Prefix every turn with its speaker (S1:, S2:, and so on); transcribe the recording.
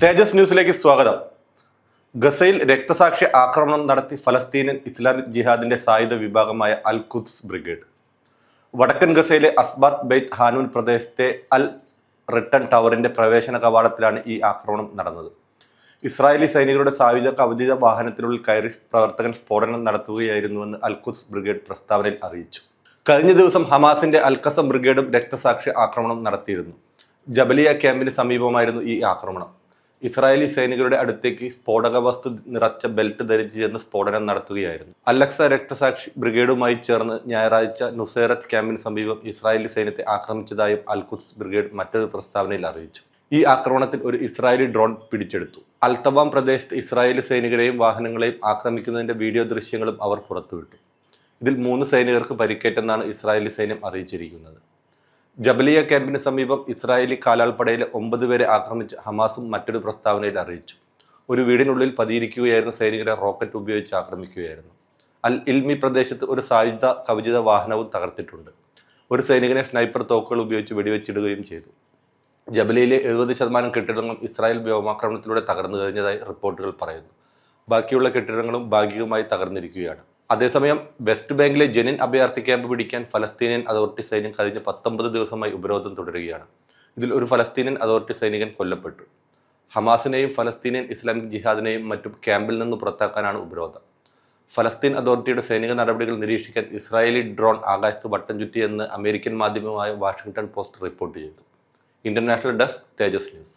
S1: തേജസ് ന്യൂസിലേക്ക് സ്വാഗതം. ഗസയിൽ രക്തസാക്ഷി ആക്രമണം നടത്തി ഫലസ്തീനൻ ഇസ്ലാമിക് ജിഹാദിന്റെ സായുധ വിഭാഗമായ അൽ ഖുദ്സ് ബ്രിഗേഡ്. വടക്കൻ ഗസയിലെ അസ്ബാത്ത് ബെയ്ത്ത് ഹാനൂൻ പ്രദേശത്തെ അൽ റിട്ടൺ ടവറിന്റെ പ്രവേശന കവാടത്തിലാണ് ഈ ആക്രമണം നടന്നത്. ഇസ്രായേലി സൈനികരുടെ സായുധ കവചിത വാഹനത്തിനുള്ളിൽ കയറി പ്രവർത്തകൻ സ്ഫോടനം നടത്തുകയായിരുന്നുവെന്ന് അൽ ഖുദ്സ് ബ്രിഗേഡ് പ്രസ്താവനയിൽ അറിയിച്ചു. കഴിഞ്ഞ ദിവസം ഹമാസിന്റെ അൽഖസം ബ്രിഗേഡും രക്തസാക്ഷി ആക്രമണം നടത്തിയിരുന്നു. ജബലിയ ക്യാമ്പിന് സമീപമായിരുന്നു ഈ ആക്രമണം. ഇസ്രായേലി സൈനികരുടെ അടുത്തേക്ക് സ്ഫോടക വസ്തു നിറച്ച ബെൽറ്റ് ധരിച്ച് ചെന്ന് സ്ഫോടനം നടത്തുകയായിരുന്നു. അലക്സ രക്തസാക്ഷി ബ്രിഗേഡുമായി ചേർന്ന് ഞായറാഴ്ച നുസേറത്ത് ക്യാമ്പിന് സമീപം ഇസ്രായേലി സൈന്യത്തെ ആക്രമിച്ചതായും അൽഖുദ്സ് ബ്രിഗേഡ് മറ്റൊരു പ്രസ്താവനയിൽ അറിയിച്ചു. ഈ ആക്രമണത്തിൽ ഒരു ഇസ്രായേലി ഡ്രോൺ പിടിച്ചെടുത്തു. അൽത്തവാം പ്രദേശത്ത് ഇസ്രായേലി സൈനികരെയും വാഹനങ്ങളെയും ആക്രമിക്കുന്നതിന്റെ വീഡിയോ ദൃശ്യങ്ങളും അവർ പുറത്തുവിട്ടു. ഇതിൽ മൂന്ന് സൈനികർക്ക് പരിക്കേറ്റെന്നാണ് ഇസ്രായേലി സൈന്യം അറിയിച്ചിരിക്കുന്നത്. ജബലിയ ക്യാമ്പിന് സമീപം ഇസ്രായേലി കാലാൾപ്പടയിലെ ഒമ്പത് പേരെ ആക്രമിച്ച് ഹമാസും മറ്റൊരു പ്രസ്താവനയിൽ അറിയിച്ചു. ഒരു വീടിനുള്ളിൽ പതിയിരിക്കുകയായിരുന്ന സൈനികരെ റോക്കറ്റ് ഉപയോഗിച്ച് ആക്രമിക്കുകയായിരുന്നു. അൽ ഇൽമി പ്രദേശത്ത് ഒരു സായുധ കവചിത വാഹനവും തകർത്തിട്ടുണ്ട്. ഒരു സൈനികനെ സ്നൈപ്പർ തോക്കുകൾ ഉപയോഗിച്ച് വെടിവെച്ചിടുകയും ചെയ്തു. ജബലിയിലെ എഴുപത് ശതമാനം കെട്ടിടങ്ങളും ഇസ്രായേൽ വ്യോമാക്രമണത്തിലൂടെ തകർന്നു കഴിഞ്ഞതായി റിപ്പോർട്ടുകൾ പറയുന്നു. ബാക്കിയുള്ള കെട്ടിടങ്ങളും ഭാഗികമായി തകർന്നിരിക്കുകയാണ്. അതേസമയം വെസ്റ്റ് ബാങ്കിലെ ജനിൻ അഭയാർത്ഥി ക്യാമ്പ് പിടിക്കാൻ ഫലസ്തീനിയൻ അതോറിറ്റി സൈന്യം കഴിഞ്ഞ പത്തൊമ്പത് ദിവസമായി ഉപരോധം തുടരുകയാണ്. ഇതിൽ ഒരു ഫലസ്തീനിയൻ അതോറിറ്റി സൈനികൻ കൊല്ലപ്പെട്ടു. ഹമാസിനെയും ഫലസ്തീനിയൻ ഇസ്ലാമിക് ജിഹാദിനെയും മറ്റും ക്യാമ്പിൽ നിന്ന് പുറത്താക്കാനാണ് ഉപരോധം. ഫലസ്തീൻ അതോറിറ്റിയുടെ സൈനിക നടപടികൾ നിരീക്ഷിക്കാൻ ഇസ്രായേലി ഡ്രോൺ ആകാശത്ത് വട്ടം ചുറ്റിയെന്ന് അമേരിക്കൻ മാധ്യമമായ വാഷിംഗ്ടൺ പോസ്റ്റ് റിപ്പോർട്ട് ചെയ്തു. International desk Tejas news.